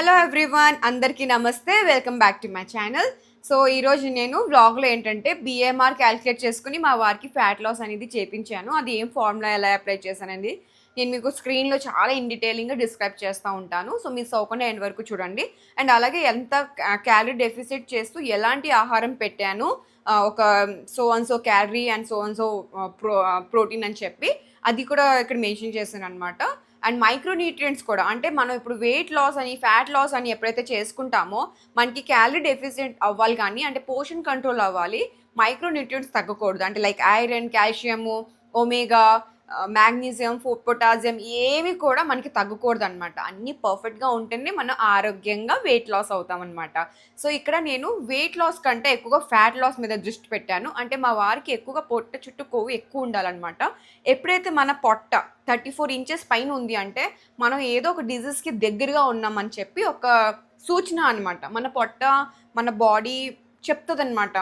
Hello everyone అందరికీ నమస్తే. Welcome back to my channel. So ఈరోజు నేను వ్లాగ్లో ఏంటంటే బిఎంఆర్ క్యాలిక్యులేట్ చేసుకుని మా వారికి ఫ్యాట్ లాస్ అనేది చేపించాను. అది ఏం ఫార్ములా ఎలా అప్లై చేశానండి? నేను మీకు స్క్రీన్లో చాలా ఇన్ డీటెయిలింగ్గా డిస్క్రైబ్ చేస్తూ ఉంటాను. సో మీరు సోకుండా ఎండ్ వరకు చూడండి. అండ్ అలాగే ఎంత క్యాలరీ డెఫిసిట్ చేస్తూ ఎలాంటి ఆహారం పెట్టాను ఒక so and so calorie and so and so pro protein అని చెప్పి అది కూడా ఇక్కడ మెన్షన్ చేశాను అనమాట అండ్ మైక్రోన్యూట్రియంట్స్ కూడా. అంటే మనం ఇప్పుడు వెయిట్ లాస్ అని ఫ్యాట్ లాస్ అని ఎప్పుడైతే చేసుకుంటామో మనకి క్యాలరీ డెఫిసిట్ అవ్వాలి కానీ అంటే పోషన్ కంట్రోల్ అవ్వాలి మైక్రోన్యూట్రియంట్స్ తగ్గకూడదు. అంటే like iron calcium omega magnesium potassium ఏవి కూడా మనకి తగ్గకూడదు అనమాట అన్నీ పర్ఫెక్ట్గా ఉంటేనే మనం ఆరోగ్యంగా వెయిట్ లాస్ అవుతాం అనమాట సో ఇక్కడ నేను వెయిట్ లాస్ కంటే ఎక్కువగా ఫ్యాట్ లాస్ మీద దృష్టి పెట్టాను. అంటే మా వారికి ఎక్కువగా పొట్ట చుట్టూ కొవ్వు ఎక్కువ ఉండాలన్నమాట. ఎప్పుడైతే మన పొట్ట థర్టీ ఫోర్ ఇంచెస్ పైన ఉంది అంటే మనం ఏదో ఒక డిజీజ్కి దగ్గరగా ఉన్నామని చెప్పి ఒక సూచన అనమాట మన పొట్ట మన బాడీ చెప్తుంది అనమాట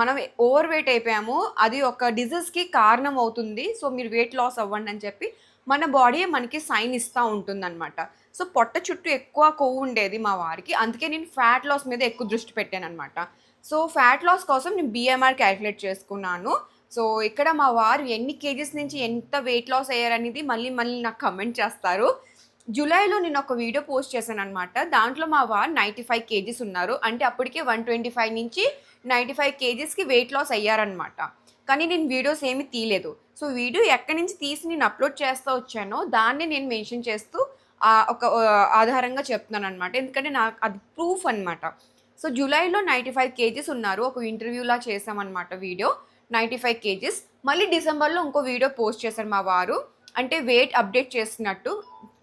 మనం ఓవర్ వెయిట్ అయిపోయాము. అది ఒక డిజీజ్కి కారణం అవుతుంది. సో మీరు వెయిట్ లాస్ అవ్వండి అని చెప్పి మన బాడీ మనకి సైన్ ఇస్తూ ఉంటుందన్నమాట. సో పొట్ట చుట్టూ ఎక్కువ కొవ్వు ఉండేది మా వారికి. అందుకే నేను ఫ్యాట్ లాస్ మీద ఎక్కువ దృష్టి పెట్టాను అనమాట సో ఫ్యాట్ లాస్ కోసం నేను బిఎంఆర్ క్యాలిక్యులేట్ చేసుకున్నాను. సో ఇక్కడ మా వారు ఎన్ని కేజీస్ నుంచి ఎంత వెయిట్ లాస్ అయ్యారనేది మళ్ళీ మళ్ళీ నాకు కమెంట్ చేస్తారు. జూలైలో నేను ఒక వీడియో పోస్ట్ చేశాను అనమాట దాంట్లో మా వారు నైంటీ ఫైవ్ కేజీస్ ఉన్నారు. అంటే అప్పటికే వన్ ట్వంటీ ఫైవ్ నుంచి నైంటీ ఫైవ్ కేజీస్కి వెయిట్ లాస్ అయ్యారనమాట కానీ నేను వీడియోస్ ఏమి తీయలేదు. సో వీడియో ఎక్కడి నుంచి తీసి నేను అప్లోడ్ చేస్తూ వచ్చానో దాన్ని నేను మెన్షన్ చేస్తూ ఒక ఆధారంగా చెప్తున్నాను అనమాట ఎందుకంటే నాకు అది ప్రూఫ్ అనమాట సో జూలైలో నైంటీ ఫైవ్ కేజీస్ ఉన్నారు. ఒక ఇంటర్వ్యూలా చేసామన్నమాట వీడియో. Ninety five kgs. మళ్ళీ డిసెంబర్లో ఇంకో వీడియో పోస్ట్ చేశారు మా వారు. అంటే వెయిట్ అప్డేట్ చేస్తున్నట్టు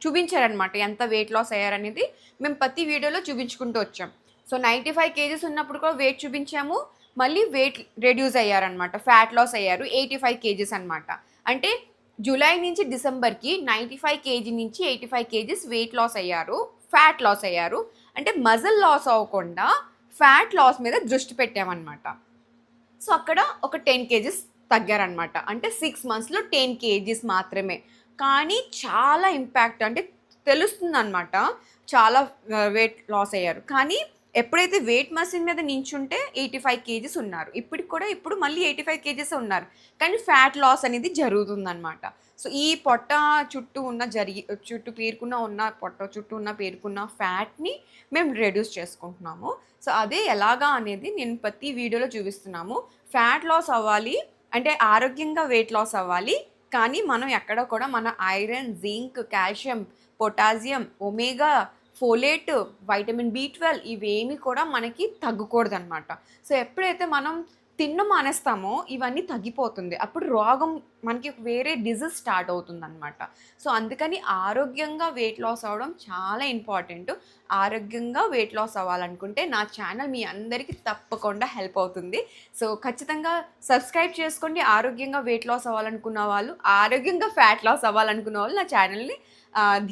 చూపించారనమాట ఎంత వెయిట్ లాస్ అయ్యారనేది. మేము ప్రతి వీడియోలో చూపించుకుంటూ వచ్చాం. సో నైంటీ ఫైవ్ కేజీస్ ఉన్నప్పుడు కూడా వెయిట్ చూపించాము. మళ్ళీ వెయిట్ రెడ్యూస్ అయ్యారనమాట ఫ్యాట్ లాస్ అయ్యారు. ఎయిటీ ఫైవ్ కేజీస్ అనమాట అంటే జూలై నుంచి డిసెంబర్కి నైంటీ ఫైవ్ కేజీ నుంచి eighty five kgs weight loss అయ్యారు. ఫ్యాట్ లాస్ అయ్యారు. అంటే మజల్ లాస్ అవ్వకుండా ఫ్యాట్ లాస్ మీద దృష్టి పెట్టామన్నమాట. సో అక్కడ ఒక టెన్ కేజీస్ తగ్గారనమాట అంటే సిక్స్ మంత్స్లో టెన్ కేజీస్ మాత్రమే. కానీ చాలా ఇంపాక్ట్ అంటే తెలుస్తుంది అనమాట చాలా uh, వెయిట్ లాస్ అయ్యారు. కానీ ఎప్పుడైతే వెయిట్ మసిన్ మీద నించుంటే ఎయిటీ ఫైవ్ కేజీస్ ఉన్నారు. ఇప్పటికి కూడా ఇప్పుడు మళ్ళీ ఎయిటీ ఫైవ్ కేజీస్ ఉన్నారు. కానీ ఫ్యాట్ లాస్ అనేది జరుగుతుందన్నమాట. సో ఈ పొట్ట చుట్టూ ఉన్న జరిగి చుట్టూ పేరుకున్న ఉన్న పొట్ట చుట్టూ ఉన్న పేరుకున్న ఫ్యాట్ని మేము రెడ్యూస్ చేసుకుంటున్నాము. సో అదే ఎలాగా అనేది నేను ప్రతి వీడియోలో చూపిస్తున్నాము. ఫ్యాట్ లాస్ అవ్వాలి అంటే ఆరోగ్యంగా వెయిట్ లాస్ అవ్వాలి. కానీ మనం ఎక్కడ కూడా మన iron zinc calcium potassium omega folate vitamin B twelve ఇవేమి కూడా మనకి తగ్గకూడదు అనమాట సో ఎప్పుడైతే మనం తిన్న మానేస్తామో ఇవన్నీ తగ్గిపోతుంది. అప్పుడు రోగం మనకి వేరే డిజీజ్ స్టార్ట్ అవుతుంది అనమాట సో అందుకని ఆరోగ్యంగా వెయిట్ లాస్ అవ్వడం చాలా ఇంపార్టెంట్ ఆరోగ్యంగా వెయిట్ లాస్ అవ్వాలనుకుంటే నా ఛానల్ మీ అందరికీ తప్పకుండా హెల్ప్ అవుతుంది. సో ఖచ్చితంగా సబ్స్క్రైబ్ చేసుకోండి. ఆరోగ్యంగా వెయిట్ లాస్ అవ్వాలనుకున్న వాళ్ళు ఆరోగ్యంగా ఫ్యాట్ లాస్ అవ్వాలనుకున్న వాళ్ళు నా ఛానల్ని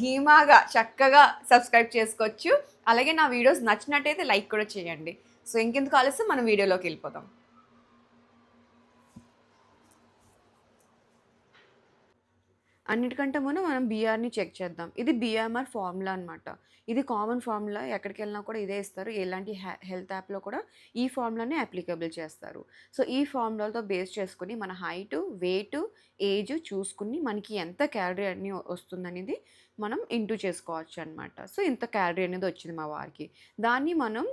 ధీమాగా చక్కగా సబ్స్క్రైబ్ చేసుకోవచ్చు. అలాగే నా వీడియోస్ నచ్చినట్టయితే లైక్ కూడా చేయండి. సో ఇంకెందుకు ఆలస్యం? మనం వీడియోలోకి వెళ్ళిపోదాం. అన్నిటికంటే ముందు మనం బీఆర్ని చెక్ చేద్దాం. ఇది బీఎంఆర్ ఫార్ములా అనమాట ఇది కామన్ ఫార్ములా ఎక్కడికి వెళ్ళినా కూడా ఇదే ఇస్తారు. ఎలాంటి హెల్త్ యాప్లో కూడా ఈ ఫార్ములానే అప్లికబుల్ చేస్తారు. సో ఈ ఫార్ములాతో బేస్ చేసుకుని మన హైట్ వెయిట్ ఏజ్ చూసుకుని మనకి ఎంత క్యాలరీ అన్నీ వస్తుందనేది మనం ఇంటూ చేసుకోవచ్చు అనమాట సో ఇంత క్యాలరీ అనేది వచ్చింది మా వారికి. దాన్ని మనం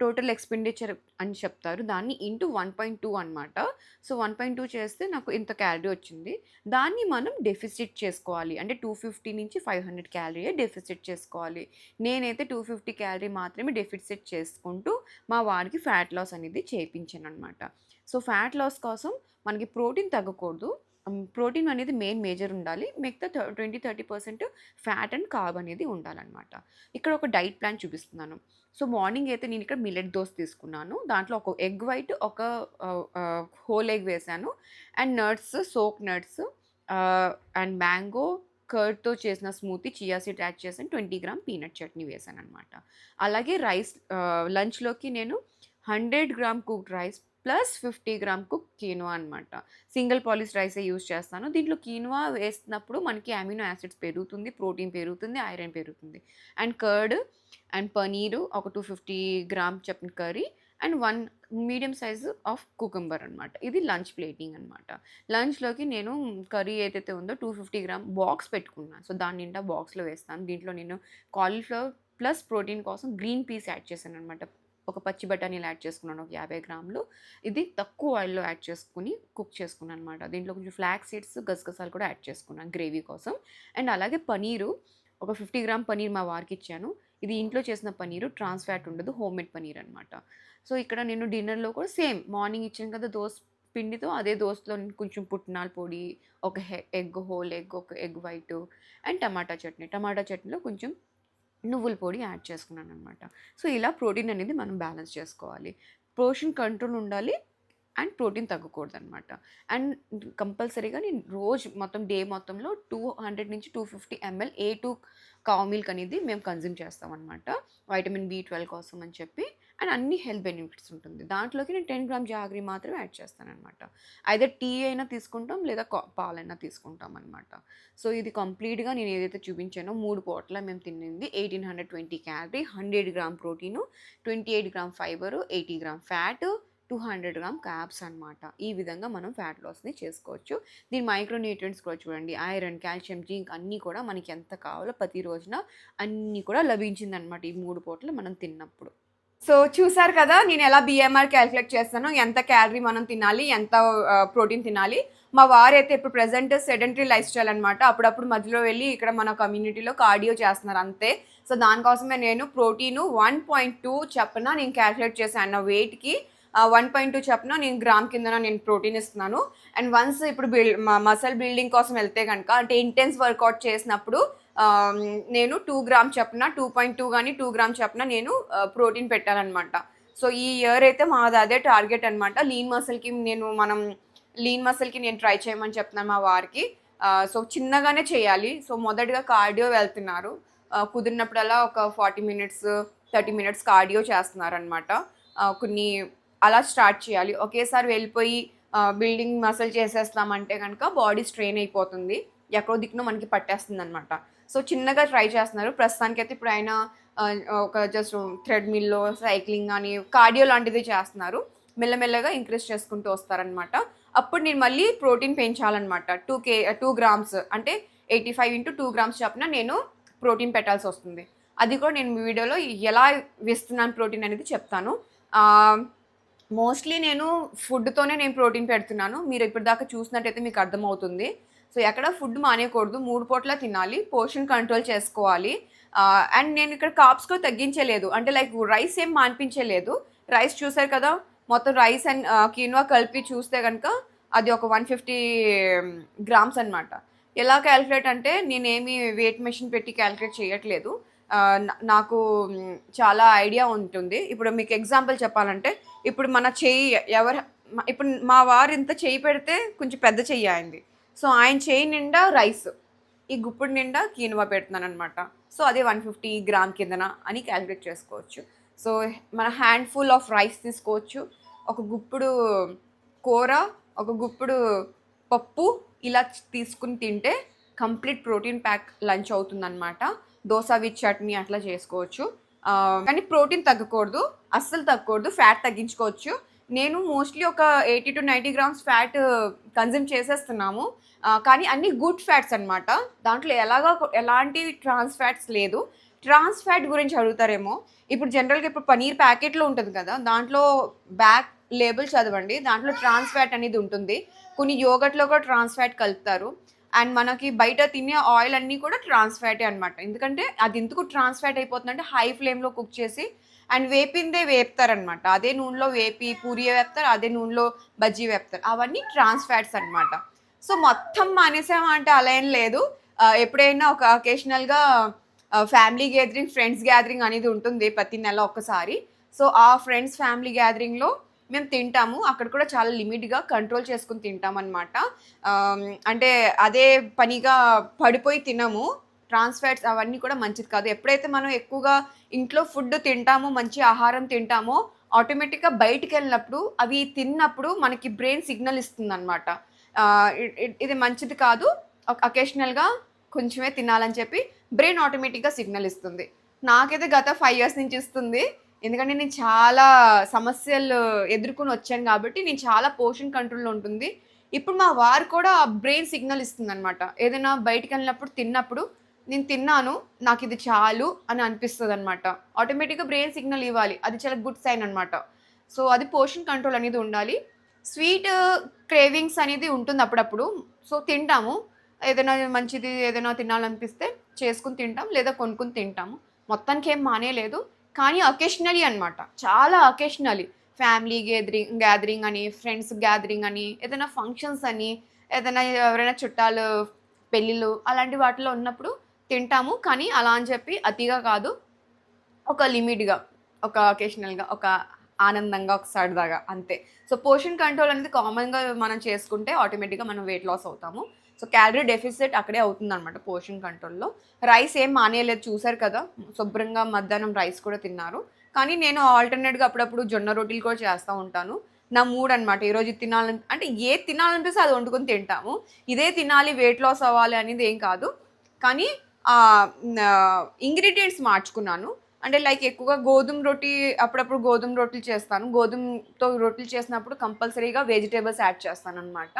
టోటల్ ఎక్స్పెండిచర్ అని చెప్తారు. దాన్ని ఇంటూ వన్ పాయింట్ టూ అనమాట సో వన్ పాయింట్ టూ చేస్తే నాకు ఇంత క్యాలరీ వచ్చింది. దాన్ని మనం డెఫిసిట్ చేసుకోవాలి. అంటే టూ ఫిఫ్టీ నుంచి ఫైవ్ హండ్రెడ్ క్యాలరీ డెఫిసిట్ చేసుకోవాలి. నేనైతే టూ ఫిఫ్టీ క్యాలరీ మాత్రమే డెఫిసిట్ చేసుకుంటూ మా వారికి ఫ్యాట్ లాస్ అనేది చేయించాను అనమాట సో ఫ్యాట్ లాస్ కోసం మనకి ప్రోటీన్ తగ్గకూడదు. ప్రోటీన్ అనేది మెయిన్ మేజర్ ఉండాలి. మిగతా twenty thirty percent fat and carb అనేది ఉండాలన్నమాట. ఇక్కడ ఒక డైట్ ప్లాన్ చూపిస్తున్నాను. సో మార్నింగ్ అయితే నేను ఇక్కడ మిల్లెట్ దోస్ తీసుకున్నాను. దాంట్లో ఒక ఎగ్ వైట్ ఒక హోల్ ఎగ్ వేసాను. And nuts soak nuts and mango కర్డ్తో చేసిన స్మూతీ చియా సీడ్ యాడ్ చేసాను. ట్వంటీ గ్రామ్ పీనట్ చట్నీ వేసాను అనమాట అలాగే రైస్ లంచ్లోకి నేను hundred gram cooked rice plus fifty gram cook quinoa అనమాట సింగిల్ పాలిష్ రైసే యూస్ చేస్తాను. దీంట్లో కీనువా వేసినప్పుడు మనకి అమినో యాసిడ్స్ పెరుగుతుంది ప్రోటీన్ పెరుగుతుంది ఐరన్ పెరుగుతుంది. అండ్ కర్డ్ అండ్ పనీరు ఒక టూ ఫిఫ్టీ గ్రామ్ చెప్పిన curry and one medium size of cucumber అనమాట ఇది లంచ్ ప్లేటింగ్ అనమాట లంచ్లోకి నేను కర్రీ ఏదైతే ఉందో టూ ఫిఫ్టీ గ్రామ్ బాక్స్ పెట్టుకున్నాను సో దాని నిండా బాక్స్లో వేస్తాను. దీంట్లో నేను కాలీఫ్లవర్ ప్లస్ ప్రోటీన్ కోసం గ్రీన్ పీస్ యాడ్ చేశాను అనమాట ఒక పచ్చి బఠానీలు యాడ్ చేసుకున్నాను ఒక యాభై గ్రాములు. ఇది తక్కువ ఆయిల్లో యాడ్ చేసుకుని కుక్ చేసుకున్నాను అనమాట దీంట్లో కొంచెం ఫ్లాక్ సీడ్స్ గసగసాలు కూడా యాడ్ చేసుకున్నాను గ్రేవీ కోసం. అండ్ అలాగే పనీరు ఒక ఫిఫ్టీ గ్రామ్ పనీర్ మా వారికి ఇచ్చాను. ఇది ఇంట్లో చేసిన పనీరు ట్రాన్స్ ఫ్యాట్ ఉండదు హోమ్ మేడ్ పనీర్ అనమాట. సో ఇక్కడ నేను డిన్నర్లో కూడా సేమ్ మార్నింగ్ ఇచ్చాను కదా దోస్ పిండితో అదే దోశలో కొంచెం పుట్నాల పొడి ఒక ఎగ్ హోల్ ఎగ్ ఒక ఎగ్ వైట్ అండ్ టమాటా చట్నీ. టమాటా చట్నీలో కొంచెం నువ్వుల పొడి యాడ్ చేసుకున్నాను అనమాట సో ఇలా ప్రోటీన్ అనేది మనం బ్యాలెన్స్ చేసుకోవాలి. పోర్షన్ కంట్రోల్ ఉండాలి అండ్ ప్రోటీన్ తగ్గకూడదు అనమాట అండ్ కంపల్సరీగా నేను రోజు మొత్తం డే మొత్తంలో టూ హండ్రెడ్ నుంచి two fifty ml A two cow milk అనేది మేము కన్జ్యూమ్ చేస్తామన్నమాట. వైటమిన్ బి ట్వెల్వ్ కోసం అని చెప్పి. అండ్ అన్ని హెల్త్ బెనిఫిట్స్ ఉంటుంది. దాంట్లోకి నేను టెన్ గ్రామ్ జాగ్రీ మాత్రమే యాడ్ చేస్తానమాట అయితే టీ అయినా తీసుకుంటాం లేదా పాలైనా తీసుకుంటాం అనమాట సో ఇది కంప్లీట్గా నేను ఏదైతే చూపించానో మూడు పూటల మేము తిన్నింది. Eighteen hundred twenty calorie hundred gram protein twenty eight gram fibre eighty gram fat two hundred gram carbs అనమాట ఈ విధంగా మనం ఫ్యాట్ లాస్ని చేసుకోవచ్చు. దీని మైక్రోన్యూట్రియంట్స్ కూడా చూడండి. ఐరన్ కాల్షియం జింక్ అన్నీ కూడా మనకి ఎంత కావాలో ప్రతి రోజున అన్నీ కూడా లభించింది అనమాట ఈ మూడు పూటలు మనం తిన్నప్పుడు. సో చూసారు కదా నేను ఎలా బిఎంఆర్ క్యాలిక్యులేట్ చేస్తాను ఎంత క్యాలరీ మనం తినాలి ఎంత ప్రోటీన్ తినాలి. మా వారు అయితే ఇప్పుడు ప్రెసెంట్ సెడెంటరీ లైఫ్ స్టైల్ అనమాట అప్పుడప్పుడు మధ్యలో వెళ్ళి ఇక్కడ మన కమ్యూనిటీలో కార్డియో చేస్తున్నారు అంతే. సో దానికోసమే నేను ప్రోటీన్ వన్ పాయింట్ టూ చెప్పిన నేను క్యాల్కులేట్ చేశాను నా వెయిట్కి వన్ పాయింట్ టూ చెప్పిన నేను గ్రామ్ కింద నేను ప్రోటీన్ ఇస్తున్నాను. అండ్ వన్స్ ఇప్పుడు బిల్డ్ మసల్ బిల్డింగ్ కోసం వెళ్తే కనుక అంటే ఇంటెన్స్ వర్కౌట్ చేసినప్పుడు నేను టూ గ్రామ్ చెప్పిన టూ పాయింట్ టూ కానీ టూ గ్రామ్ చెప్పిన నేను ప్రోటీన్ పెట్టాలన్నమాట. సో ఈ ఇయర్ అయితే మాది అదే టార్గెట్ అనమాట లీన్ మసల్కి నేను మనం లీన్ మసల్కి నేను ట్రై చేయమని చెప్తున్నాను మా వారికి. సో చిన్నగానే చేయాలి. సో మొదటగా కార్డియో వెళ్తున్నారు. కుదిరినప్పుడల్లా ఒక forty minutes thirty minutes cardio చేస్తున్నారనమాట కొన్ని అలా స్టార్ట్ చేయాలి. ఒకేసారి వెళ్ళిపోయి బిల్డింగ్ మసల్ చేసేస్తామంటే కనుక బాడీ స్ట్రెయిన్ అయిపోతుంది. ఎక్కడో దిక్కున మనకి పట్టేస్తుంది అనమాట సో చిన్నగా ట్రై చేస్తున్నారు. ప్రస్తుతానికి అయితే ఇప్పుడు ఆయన ఒక జస్ట్ థ్రెడ్మిల్లో సైక్లింగ్ కానీ కార్డియో లాంటిది చేస్తున్నారు. మెల్లమెల్లగా ఇంక్రీజ్ చేసుకుంటూ వస్తారనమాట అప్పుడు నేను మళ్ళీ ప్రోటీన్ పెంచాలన్నమాట. టూ కే టూ గ్రామ్స్ అంటే eighty five into two grams చెప్పిన నేను ప్రోటీన్ పెట్టాల్సి వస్తుంది. అది కూడా నేను మీ వీడియోలో ఎలా వేస్తున్నాను ప్రోటీన్ అనేది చెప్తాను. మోస్ట్లీ నేను ఫుడ్తోనే నేను ప్రోటీన్ పెడుతున్నాను. మీరు ఇప్పటిదాకా చూసినట్టయితే మీకు అర్థమవుతుంది. సో ఎక్కడ ఫుడ్ మానేయకూడదు మూడు పూట్ల తినాలి పోర్షన్ కంట్రోల్ చేసుకోవాలి. అండ్ నేను ఇక్కడ కాప్స్ కూడా తగ్గించలేదు. అంటే లైక్ రైస్ ఏం మానిపించలేదు. రైస్ చూసారు కదా మొత్తం రైస్ అండ్ కీన్వా కలిపి చూస్తే కనుక అది ఒక వన్ ఫిఫ్టీ గ్రామ్స్ అనమాట ఎలా క్యాలిక్యులేట్ అంటే నేనేమి వెయిట్ మెషిన్ పెట్టి క్యాలిక్యులేట్ చేయట్లేదు. నాకు చాలా ఐడియా ఉంటుంది. ఇప్పుడు మీకు ఎగ్జాంపుల్ చెప్పాలంటే ఇప్పుడు మన చెయ్యి ఎవరు ఇప్పుడు మా వారు ఇంత చెయ్యి పెడితే కొంచెం పెద్ద చెయ్యి అయింది. సో ఆయన చేయి నిండా రైస్ ఈ గుప్పుడు నిండా కీనువా పెడుతున్నాను అనమాట సో అదే వన్ ఫిఫ్టీ గ్రామ్ కిందన అని క్యాలిక్యులేట్ చేసుకోవచ్చు. సో మన హ్యాండ్ ఫుల్ ఆఫ్ రైస్ తీసుకోవచ్చు. ఒక గుప్పుడు కూర ఒక గుప్పుడు పప్పు ఇలా తీసుకుని తింటే కంప్లీట్ ప్రోటీన్ ప్యాక్ లంచ్ అవుతుందన్నమాట. దోశ విత్ చట్నీ అట్లా చేసుకోవచ్చు. కానీ ప్రోటీన్ తగ్గకూడదు అస్సలు తగ్గకూడదు ఫ్యాట్ తగ్గించుకోవచ్చు. నేను మోస్ట్లీ ఒక eighty to ninety grams fat consume చేసేస్తున్నాము. కానీ అన్ని గుడ్ ఫ్యాట్స్ అనమాట దాంట్లో ఎలాగా ఎలాంటి ట్రాన్స్ ఫ్యాట్స్ లేదు. ట్రాన్స్ ఫ్యాట్ గురించి అడుగుతారేమో. ఇప్పుడు జనరల్గా ఇప్పుడు పనీర్ ప్యాకెట్లో ఉంటుంది కదా దాంట్లో బ్యాక్ లేబుల్ చదవండి. దాంట్లో ట్రాన్స్ ఫ్యాట్ అనేది ఉంటుంది. కొన్ని యోగట్లో కూడా ట్రాన్స్ ఫ్యాట్ కలుపుతారు. అండ్ మనకి బయట తినే ఆయిల్ అన్నీ కూడా ట్రాన్స్ ఫ్యాటే అనమాట ఎందుకంటే అది ఎందుకు ట్రాన్స్ ఫ్యాట్ అయిపోతుందంటే హై ఫ్లేమ్లో కుక్ చేసి అండ్ వేపిందే వేపుతారనమాట అదే నూనెలో వేపి పూరి వేపుతారు అదే నూనెలో బజ్జీ వేపుతారు. అవన్నీ ట్రాన్స్ ఫ్యాట్స్ అనమాట సో మొత్తం మానేసామంటే అలా ఏం లేదు. ఎప్పుడైనా ఒక అకేషనల్గా ఫ్యామిలీ గ్యాదరింగ్ ఫ్రెండ్స్ గ్యాదరింగ్ అనేది ఉంటుంది ప్రతి నెల ఒక్కసారి. సో ఆ ఫ్రెండ్స్ ఫ్యామిలీ గ్యాదరింగ్లో మేము తింటాము. అక్కడ కూడా చాలా లిమిట్గా కంట్రోల్ చేసుకుని తింటాం అనమాట అంటే అదే పనిగా పడిపోయి తినము. ట్రాన్స్ ఫ్యాట్స్ అవన్నీ కూడా మంచిది కాదు. ఎప్పుడైతే మనం ఎక్కువగా ఇంట్లో ఫుడ్ తింటామో మంచి ఆహారం తింటామో ఆటోమేటిక్గా బయటికి వెళ్ళినప్పుడు అవి తిన్నప్పుడు మనకి బ్రెయిన్ సిగ్నల్ ఇస్తుంది అనమాట ఇది మంచిది కాదు. అకేషనల్గా కొంచెమే తినాలని చెప్పి బ్రెయిన్ ఆటోమేటిక్గా సిగ్నల్ ఇస్తుంది. నాకైతే గత ఫైవ్ ఇయర్స్ నుంచి ఇస్తుంది. ఎందుకంటే నేను చాలా సమస్యలు ఎదుర్కొని వచ్చాను కాబట్టి నేను చాలా పోషన్ కంట్రోల్లో ఉంటుంది. ఇప్పుడు మా వారు కూడా బ్రెయిన్ సిగ్నల్ ఇస్తుంది అనమాట ఏదైనా బయటకు వెళ్ళినప్పుడు తిన్నప్పుడు నేను తిన్నాను నాకు ఇది చాలు అని అనిపిస్తుంది అనమాట ఆటోమేటిక్గా బ్రెయిన్ సిగ్నల్ ఇవ్వాలి. అది చాలా గుడ్ సైన్ అనమాట సో అది పోషన్ కంట్రోల్ అనేది ఉండాలి. స్వీట్ క్రేవింగ్స్ uh, అనేది ఉంటుంది అప్పుడప్పుడు. సో తింటాము. ఏదైనా మంచిది ఏదైనా తినాలనిపిస్తే చేసుకుని తింటాం లేదా కొనుక్కుని తింటాము మొత్తానికి ఏం మానేయలేదు కానీ అకేషనలీ అనమాట చాలా అకేషనలీ ఫ్యామిలీ గ్యాదరింగ్ గ్యాదరింగ్ అని ఫ్రెండ్స్ గ్యాదరింగ్ అని ఏదైనా ఫంక్షన్స్ అని ఏదైనా ఎవరైనా చుట్టాలు పెళ్ళిళ్ళు అలాంటి వాటిలో ఉన్నప్పుడు తింటాము కానీ అలా అని చెప్పి అతిగా కాదు. ఒక లిమిట్గా ఒక ఒకేషనల్గా ఒక ఆనందంగా ఒక సరదాగా అంతే. సో పోషన్ కంట్రోల్ అనేది కామన్గా మనం చేసుకుంటే ఆటోమేటిక్గా మనం వెయిట్ లాస్ అవుతాము. సో క్యాలరీ డెఫిసిట్ అక్కడే అవుతుంది అనమాట పోషన్ కంట్రోల్లో. రైస్ ఏం మానేయలేదు చూసారు కదా? శుభ్రంగా మధ్యాహ్నం రైస్ కూడా తిన్నారు. కానీ నేను ఆల్టర్నేట్గా అప్పుడప్పుడు జొన్న రొట్టెలు కూడా చేస్తూ ఉంటాను. నా మూడ్ అనమాట ఈరోజు తినాలని అంటే ఏ తినాలనిపిస్తే అది వండుకొని తింటాము. ఇదే తినాలి వెయిట్ లాస్ అవ్వాలి అనేది ఏం కాదు. కానీ ఇంగ్రీడియంట్స్ మార్చుకున్నాను. అంటే లైక్ ఎక్కువగా గోధుమ రొట్టి అప్పుడప్పుడు గోధుమ రొట్టెలు చేస్తాను. గోధుమతో రొట్టెలు చేసినప్పుడు కంపల్సరీగా వెజిటేబుల్స్ యాడ్ చేస్తాను అనమాట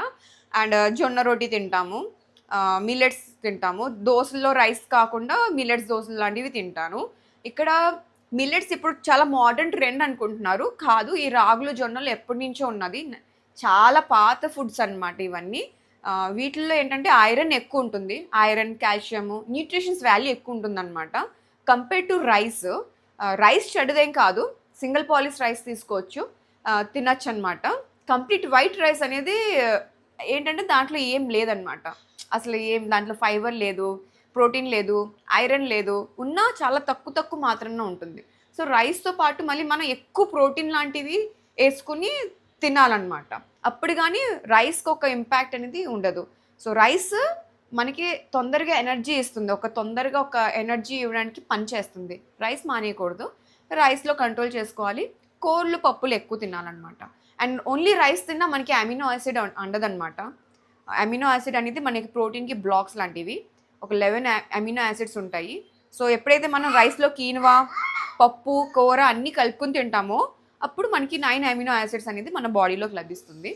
అండ్ జొన్న రొట్టి తింటాము. మిల్లెట్స్ తింటాము. దోశల్లో రైస్ కాకుండా మిల్లెట్స్ దోశలు లాంటివి తింటాను. ఇక్కడ మిల్లెట్స్ ఇప్పుడు చాలా మోడర్న్ ట్రెండ్ అనుకుంటున్నారు. కాదు ఈ రాగులు జొన్నలు ఎప్పటి నుంచో ఉన్నది. చాలా పాత ఫుడ్స్ అనమాట ఇవన్నీ. వీటిల్లో ఏంటంటే ఐరన్ ఎక్కువ ఉంటుంది ఐరన్ కాల్షియము న్యూట్రిషన్స్ వాల్యూ ఎక్కువ ఉంటుంది అనమాట కంపేర్ టు రైస్ రైస్ చెడ్డదేం కాదు. సింగిల్ పాలిస్ రైస్ తీసుకోవచ్చు. తినచ్చు అనమాట కంప్లీట్ వైట్ రైస్ అనేది ఏంటంటే దాంట్లో ఏం లేదనమాట అసలు ఏం దాంట్లో ఫైబర్ లేదు ప్రోటీన్ లేదు ఐరన్ లేదు. ఉన్నా చాలా తక్కువ తక్కువ మాత్రమే ఉంటుంది. సో రైస్తో పాటు మళ్ళీ మనం ఎక్కువ ప్రోటీన్ లాంటివి వేసుకుని తినాలన్నమాట. అప్పుడు కానీ రైస్కి ఒక ఇంపాక్ట్ అనేది ఉండదు. సో రైస్ మనకి తొందరగా ఎనర్జీ ఇస్తుంది. ఒక తొందరగా ఒక ఎనర్జీ ఇవ్వడానికి పనిచేస్తుంది రైస్ మానేయకూడదు. రైస్లో కంట్రోల్ చేసుకోవాలి. కోళ్ళు పప్పులు ఎక్కువ తినాలన్నమాట. అండ్ ఓన్లీ రైస్ తిన్నా మనకి అమినో యాసిడ్ అండదన్నమాట అమినో యాసిడ్ అనేది మనకి ప్రోటీన్కి బ్లాక్స్ లాంటివి. ఒక లెవెన్ అమినో యాసిడ్స్ ఉంటాయి. సో ఎప్పుడైతే మనం రైస్లో కీనువా పప్పు కూర అన్నీ కలుపుకుని తింటామో అప్పుడు మనకి నైన్ అమినో యాసిడ్స్ అనేది మన బాడీలోకి లభిస్తుంది.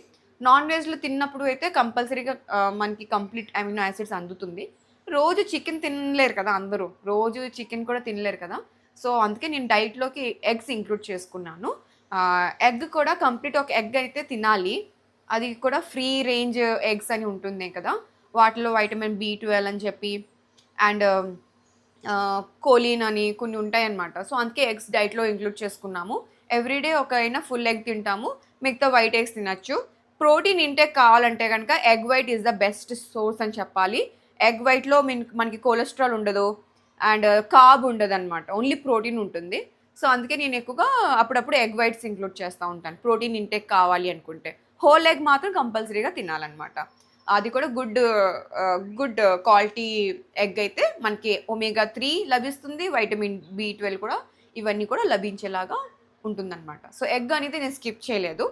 నాన్ వెజ్లో తిన్నప్పుడు అయితే కంపల్సరీగా మనకి కంప్లీట్ అమినో యాసిడ్స్ అందుతుంది. రోజు చికెన్ తినలేరు కదా అందరూ. రోజు చికెన్ కూడా తినలేరు కదా. సో అందుకే నేను డైట్లోకి ఎగ్స్ ఇంక్లూడ్ చేసుకున్నాను. ఎగ్ కూడా కంప్లీట్ ఒక ఎగ్ అయితే తినాలి. అది కూడా ఫ్రీ రేంజ్ ఎగ్స్ అని ఉంటుంది కదా. వాటిలో వైటమిన్ బి ట్వెల్వ్ అని చెప్పి అండ్ కోలిన్ అని కొన్ని ఉంటాయన్నమాట. సో అందుకే ఎగ్స్ డైట్లో ఇంక్లూడ్ చేసుకున్నాము. ఎవ్రీడే ఒక అయినా ఫుల్ ఎగ్ తింటాము. మిగతా వైట్ ఎగ్స్ తినచ్చు. ప్రోటీన్ ఇంటేక్ కావాలంటే కనుక egg white is the best source అని చెప్పాలి. ఎగ్ వైట్లో మనకి కొలెస్ట్రాల్ ఉండదు. అండ్ కాబ్ ఉండదు అనమాట ఓన్లీ ప్రోటీన్ ఉంటుంది. సో అందుకే నేను ఎక్కువగా అప్పుడప్పుడు ఎగ్ వైట్స్ ఇంక్లూడ్ చేస్తూ ఉంటాను. ప్రోటీన్ ఇంటేక్ కావాలి అనుకుంటే. హోల్ ఎగ్ మాత్రం కంపల్సరీగా తినాలన్నమాట. అది కూడా గుడ్ గుడ్ క్వాలిటీ ఎగ్ అయితే మనకి ఒమేగా త్రీ లభిస్తుంది. వైటమిన్ బి ట్వెల్వ్ కూడా ఇవన్నీ కూడా లభించేలాగా ఉంటుందన్నమాట. సో ఎగ్ అనేది నేను స్కిప్ చేయలేదు.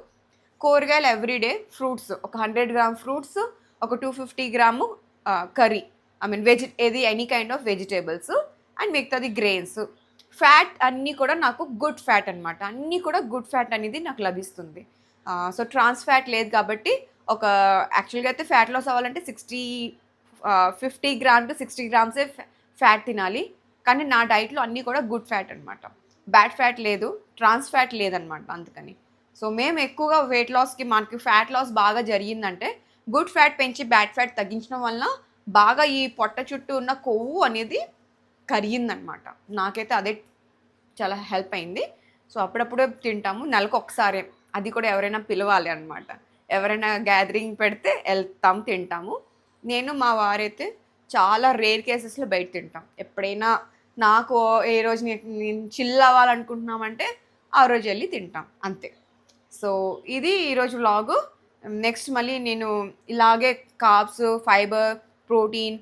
కూరగాయలు ఎవ్రీడే ఫ్రూట్స్ ఒక హండ్రెడ్ గ్రామ్ ఫ్రూట్స్ ఒక two fifty gram curry. I mean veggie ఏది any kind of vegetables and మిగతాది గ్రెయిన్స్. ఫ్యాట్ అన్నీ కూడా నాకు గుడ్ ఫ్యాట్ అనమాట అన్నీ కూడా గుడ్ ఫ్యాట్ అనేది నాకు లభిస్తుంది. సో ట్రాన్స్ ఫ్యాట్ లేదు కాబట్టి ఒక యాక్చువల్గా అయితే ఫ్యాట్ లాస్ అవ్వాలంటే sixty fifty gram to sixty గ్రామ్సే fat తినాలి. కానీ నా డైట్లో అన్నీ కూడా గుడ్ ఫ్యాట్ అనమాట బ్యాడ్ ఫ్యాట్ లేదు ట్రాన్స్ ఫ్యాట్ లేదనమాట అందుకని. సో మేము ఎక్కువగా వెయిట్ లాస్కి మనకి ఫ్యాట్ లాస్ బాగా జరిగిందంటే గుడ్ ఫ్యాట్ పెంచి బ్యాడ్ ఫ్యాట్ తగ్గించడం వల్ల బాగా ఈ పొట్ట చుట్టూ ఉన్న కొవ్వు అనేది కరిగిందనమాట నాకైతే అదే చాలా హెల్ప్ అయింది. సో అప్పుడప్పుడే తింటాము నెలకు ఒకసారి. అది కూడా ఎవరైనా పిలవాలి అనమాట ఎవరైనా గ్యాదరింగ్ పెడితే వెళ్తాం తింటాము. నేను మా వారైతే చాలా రేర్ కేసెస్లో బయట తింటాం. ఎప్పుడైనా నాకు ఏ రోజు నేను చిల్ అవ్వాలనుకుంటున్నామంటే ఆ రోజు వెళ్ళి తింటాం అంతే. సో ఇది ఈరోజు వ్లాగు నెక్స్ట్ మళ్ళీ నేను ఇలాగే carbs fibre protein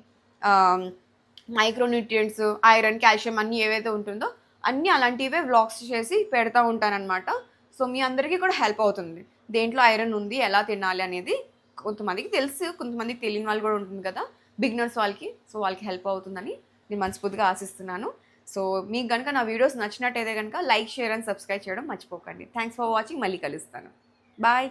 micronutrients iron calcium అన్నీ ఏవైతే ఉంటుందో అన్నీ అలాంటివే వ్లాగ్స్ చేసి పెడతా ఉంటానన్నమాట. సో మీ అందరికీ కూడా హెల్ప్ అవుతుంది. దేంట్లో ఐరన్ ఉంది ఎలా తినాలి అనేది కొంతమందికి తెలుసు కొంతమందికి తెలియని వాళ్ళు కూడా ఉంటుంది కదా బిగినర్స్ వాళ్ళకి. సో వాళ్ళకి హెల్ప్ అవుతుందని నేను మనస్ఫూర్తిగా ఆశిస్తున్నాను. సో మీకు కనుక నా వీడియోస్ నచ్చినట్టయితే కనుక లైక్ షేర్ అండ్ సబ్స్క్రైబ్ చేయడం మర్చిపోకండి. Thanks for watching. మళ్ళీ కలుస్తాను. బాయ్.